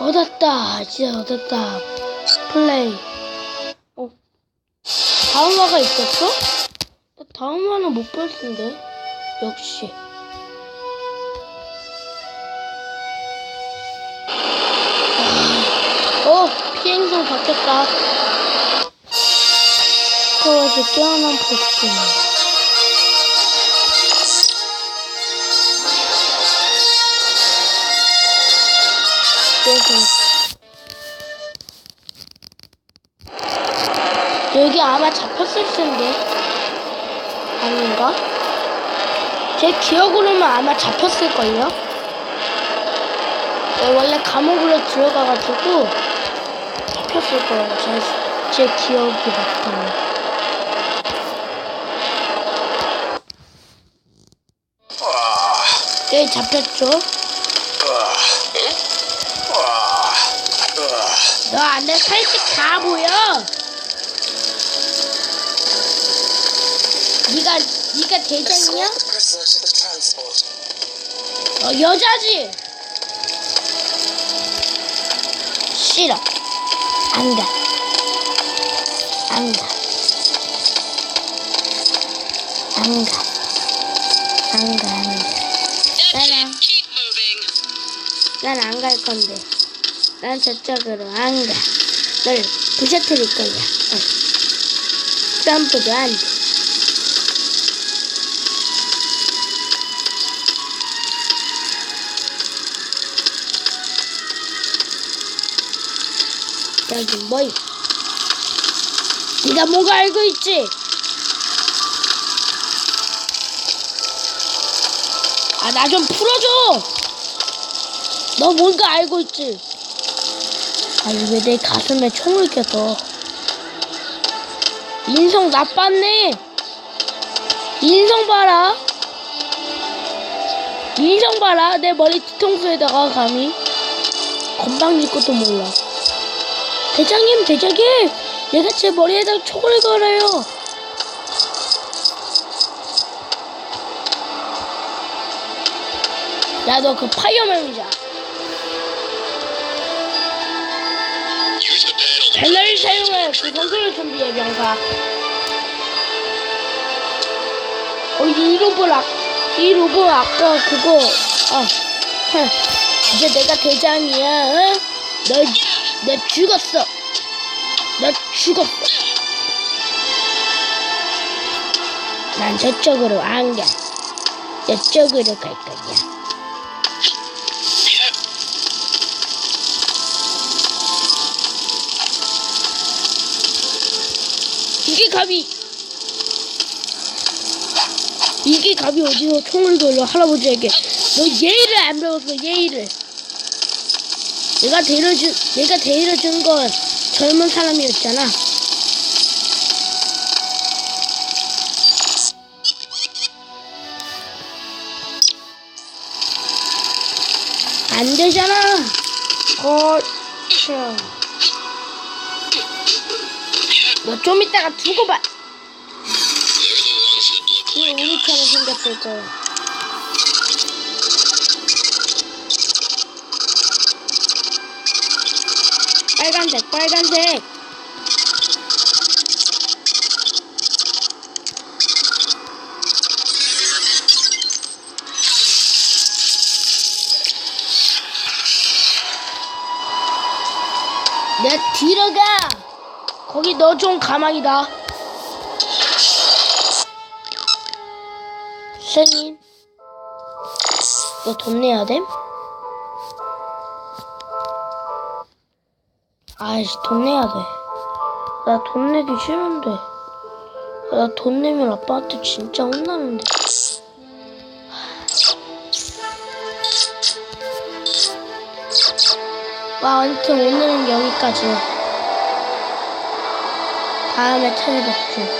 얻었다. 진짜 얻었다. 플레이. 어. 다음화가 있었어? 나 다음화는 못 봤는데. 역시. 어, 피행성 바뀌었다. 그래서 깨어난 포스팅. 여기. 아마 잡혔을 텐데. 아닌가? 제 기억으로는 아마 잡혔을걸요? 네, 원래 감옥으로 들어가가지고 잡혔을 거예요. 제, 제 기억이 맞다면. 네, 잡혔죠? 너 안에 살짝 다 보여. 네가 네가 대장이야? 어 여자지. 싫어. 안 가. 안 가. 안 가. 안 가. 안 가. 난 안 갈 건데. 난 저쪽으로 안 가. 널 부셔뜨릴 거야. 어. 점프도 안 돼. 여기 뭐야? 네가 뭔가 알고 있지? 아, 나 좀 풀어줘! 너 뭔가 알고 있지? 아니, 왜 내 가슴에 총을 껴서. 인성 나빴네! 인성 봐라! 인성 봐라! 내 머리 뒤통수에다가 감히. 건방질 것도 몰라. 대장님, 대장님! 얘가 제 머리에다 총을 걸어요! 야, 너 그 파이어맨이자. 배널 사용해 그 건설 준비해 명사. 어, 이 로봇 아, 이 로봇 아까 그거, 아, 흥. 이제 내가 대장이야, 응? 너, 너 죽었어. 너 죽었어. 난 저쪽으로 안 가. 이쪽으로 갈 거야. 이게 갑이 이게 갑이 어디서 총을 걸려 할아버지에게 너 예의를 안 배웠어 예의를 내가 데려준 내가 데려준 건 젊은 사람이었잖아. 안 되잖아. 거쳐. 너좀 이따가 두고 봐. 이 like 우리처럼 생겼을 거야. 빨간색, 빨간색. 내 뒤로 가. 거기 너 좀 가만히다. 선생님, 너 돈 내야 됨? 아이씨, 돈 내야 돼. 나 돈 내기 싫은데. 나 돈 내면 아빠한테 진짜 혼나는데. 와, 아무튼 오늘은 여기까지. 다음에 찾아뵙죠.